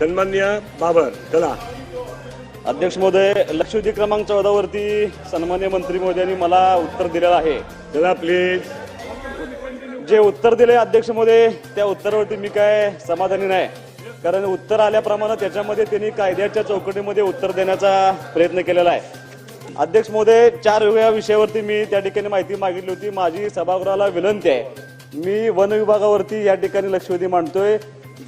सन्मान्य बाबर चला. अध्यक्ष महोदय लक्षवेधी क्रमांक चौदा वरती सन्मान्य मंत्री महोदयांनी मला उत्तर दिलेलं आहे. चला प्लीज जे उत्तर दिले अध्यक्ष महोदय त्या उत्तरावरती मी काय समाधानी नाही. कारण उत्तर आल्याप्रमाणे त्याच्यामध्ये त्यांनी कायद्याच्या चौकटीमध्ये उत्तर देण्याचा प्रयत्न केलेला आहे. अध्यक्ष महोदय चार वेगळ्या विषयावरती मी त्या ठिकाणी माहिती मागितली होती. माझी सभागृहाला विनंती आहे. मी वन विभागावरती या ठिकाणी लक्षवेधी मांडतोय.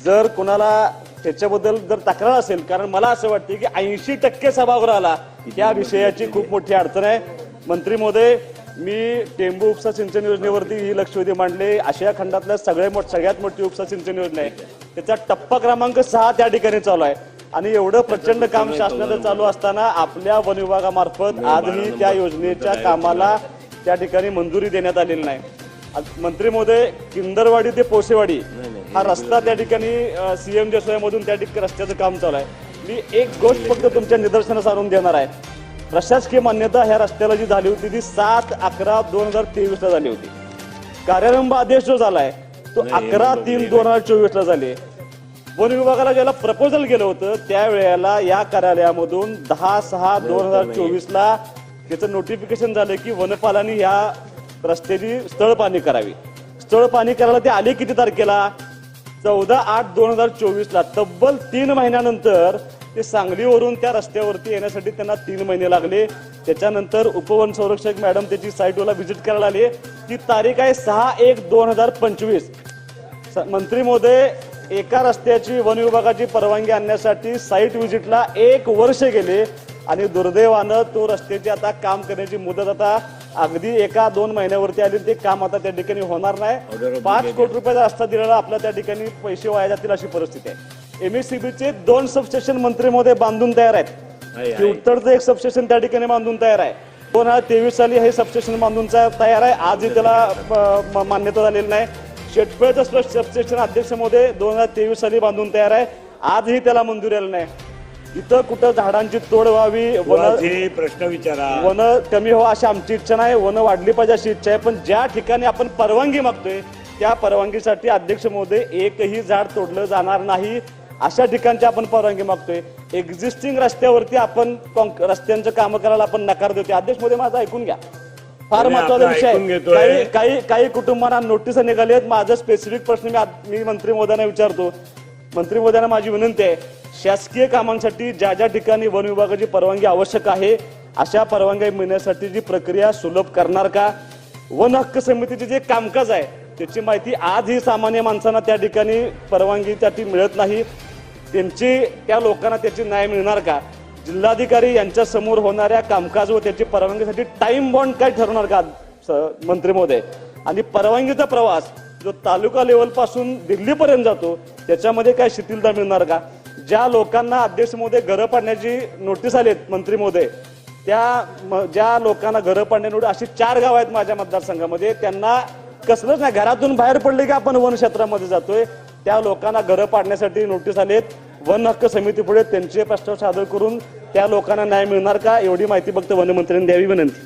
जर कोणाला त्याच्याबद्दल जर तक्रार असेल कारण मला असं वाटतं की ऐंशी टक्के सभागृहाला या विषयाची खूप मोठी अडचण आहे. मंत्री महोदय मी टेंबू उपसा सिंचन योजनेवरती ही लक्षवेधी मांडले. आशिया खंडातल्या सगळे मोठ सगळ्यात मोठी उपसा सिंचन योजना आहे. त्याचा टप्पा क्रमांक सहा त्या ठिकाणी चालू आहे. आणि एवढं प्रचंड काम शासनाचं चालू असताना आपल्या वन विभागामार्फत आजही त्या योजनेच्या कामाला त्या ठिकाणी मंजुरी देण्यात आलेली नाही. मंत्री महोदय किंदरवाडी ते पोसेवाडी हा रस्ता त्या ठिकाणी सीएम मधून त्या ठिकाणी रस्त्याचं काम चालू आहे. मी एक गोष्ट फक्त तुमच्या निदर्शनास आणून देणार आहे. प्रशासकीय मान्यता ह्या रस्त्याला जी झाली होती ती सात अकरा दोन हजार तेवीस ला झाली होती. कार्यारंभ आदेश जो झालाय तो अकरा तीन दोन हजार चोवीस ला झाले. वन विभागाला ज्याला प्रपोजल गेलं होतं त्यावेळेला या कार्यालयामधून दहा सहा दोन हजार चोवीस ला त्याचं नोटिफिकेशन झालं की वनपालांनी या रस्त्याची स्थळ पाणी करावी. स्थळ पाणी करायला ते आले किती तारखेला? चौदा आठ दोन हजार चोवीस ला तब्बल तीन महिन्यानंतर ते सांगलीवरून त्या रस्त्यावरती येण्यासाठी त्यांना तीन महिने लागले. त्याच्यानंतर उपवन संरक्षक मॅडम त्याची साईटला व्हिजिट करायला आली. ती तारीख आहे सहा एक दोन हजार पंचवीस. स- मंत्री महोदय एका रस्त्याची वन विभागाची परवानगी आणण्यासाठी साईट व्हिजिटला एक वर्ष गेले आणि दुर्दैवानं तो रस्त्याची आता काम करण्याची मुदत आता अगदी एका दोन महिन्यावरती आली ते काम आता त्या ठिकाणी होणार नाही. पाच कोटी रुपयाचा रस्ता दिलेला आपल्या त्या ठिकाणी पैसे वाया जातील अशी परिस्थिती आहे. एमएससीबीचे दोन सबस्टेशन मंत्री महोदय बांधून तयार आहेत. की उत्तरचं एक सबस्टेशन त्या ठिकाणी बांधून तयार आहे. दोन हजार तेवीस साली हे सबस्टेशन बांधून तयार आहे. आजही त्याला मान्यता झालेली नाही. शेटफळचं स्लश सबस्टेशन अध्यक्ष महोदय दोन हजार तेवीस साली बांधून तयार आहे. आजही त्याला मंजुरी आली नाही. इथं कुठं झाडांची तोड व्हावी वन प्रश्न विचारा. वन कमी व्हावं अशी आमची इच्छा नाही वन वाढली पाहिजे अशी इच्छा आहे पण ज्या ठिकाणी आपण परवानगी मागतोय त्या परवानगीसाठी अध्यक्ष महोदय एकही झाड तोडलं जाणार नाही. अशा ठिकाणची आपण परवानगी मागतोय. एक्झिस्टिंग रस्त्यावरती आपण काँक- रस्त्यांचं काम करायला आपण नकार देतोय. अध्यक्ष महोदय माझं ऐकून घ्या. फार महत्त्वाचा आपलं विषय ऐकून आहे घेतोय. काही काही काही कुटुंबांना नोटीस निघाले आहेत माझा स्पेसिफिक प्रश्न मी आत- मी मंत्री महोदयांना विचारतो. मंत्री महोदयांना माझी विनंती आहे. शासकीय कामांसाठी ज्या ज्या ठिकाणी वन विभागाची परवानगी आवश्यक आहे अशा परवानगी मिळण्यासाठी जी प्रक्रिया सुलभ करणार का? वन हक्क समितीचे जे कामकाज आहे त्याची माहिती आजही सामान्य माणसांना त्या ठिकाणी परवानगी त्याची मिळत नाही. त्यांची त्या लोकांना त्याची न्याय मिळणार का? जिल्हाधिकारी यांच्या समोर होणाऱ्या कामकाज व त्याची परवानगीसाठी टाइम बॉन्ड काय ठरवणार का स- मंत्री महोदय? आणि परवानगीचा प्रवास जो तालुका लेवलपासून दिल्लीपर्यंत जातो त्याच्यामध्ये काय शिथिलता मिळणार का? ज्या लोकांना अध्यक्ष महोदय घरं पाडण्याची नोटीस आलीत मंत्री महोदय त्या ज्या लोकांना घरं पाडण्या नोटीस अशी चार गाव आहेत माझ्या मतदारसंघामध्ये त्यांना कसलंच नाही घरातून बाहेर पडले की आपण वन क्षेत्रामध्ये जातोय त्या लोकांना घरं पाडण्यासाठी नोटीस आलेत वन हक्क समितीपुढे त्यांचे प्रस्ताव सादर करून त्या लोकांना न्याय मिळणार का एवढी माहिती फक्त वनमंत्र्यांनी द्यावी विनंती.